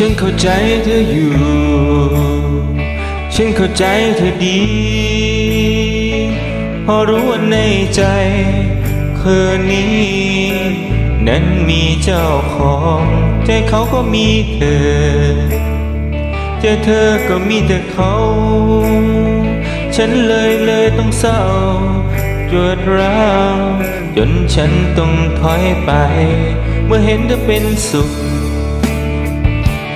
ฉันเข้าใจเธออยู่ ฉันเข้าใจเธอดี พอรู้ว่าในใจคืนนี้ นั้นมีเจ้าของ ใจเขาก็มีเธอ ใจเธอก็มีแต่เขา ฉันเลยเลยต้องเศร้าจวดร้าวจนฉันต้องถอยไป เมื่อเห็นเธอเป็นสุข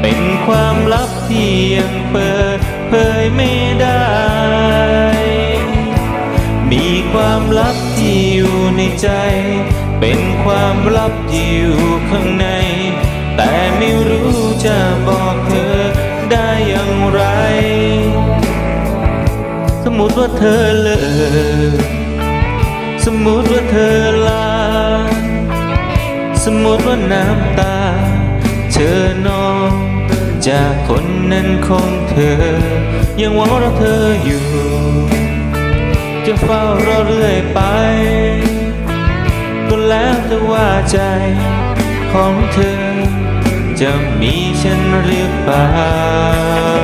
เป็นความลับที่ยังเปิดเผยไม่ได้ มีความลับที่อยู่ในใจ เป็นความลับที่อยู่ข้างใน แต่ไม่รู้จะบอกเธอได้อย่างไร สมมติว่าเธอเลิกสมมติว่าเธอลา สมมติว่าน้ำตาเธอนอง จากคนนั้นของเธอ ยังหวังรอเธออยู่ จะเฝ้ารอเรื่อยไปก็แล้วแต่ว่าใจของเธอ จะมีฉันหรือเปล่า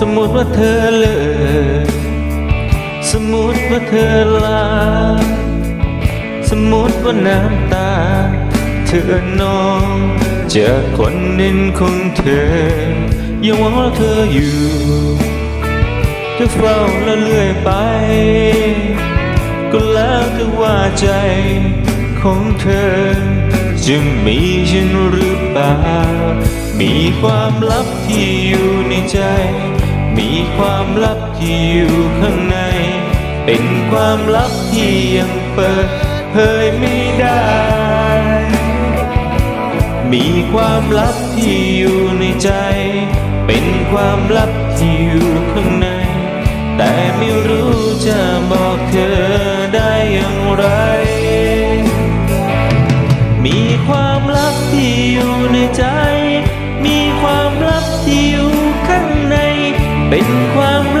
สมมติว่าเธอเลิกสมมติว่าเธอลา สมมติว่าน้ำตา เธอนองจากคนนึ่งของเธอ ยังหวังว่าเธออยู่จะเฝ้าและเลื่อยไป ก็แล้วแต่ว่าใจของเธอ จะมีฉันหรือเปล่ามีความลับที่อยู่ในใจ ความลับที่อยู่ข้างใน เป็นความลับที่ยังเปิดเผยไม่ได้ มีความลับที่อยู่ในใจ เป็นความลับที่อยู่ข้างใน แต่ไม่รู้จะบอกเธอได้อย่างไร มีความลับที่อยู่ในใจ มีความลับที่อยู่ เป็นความ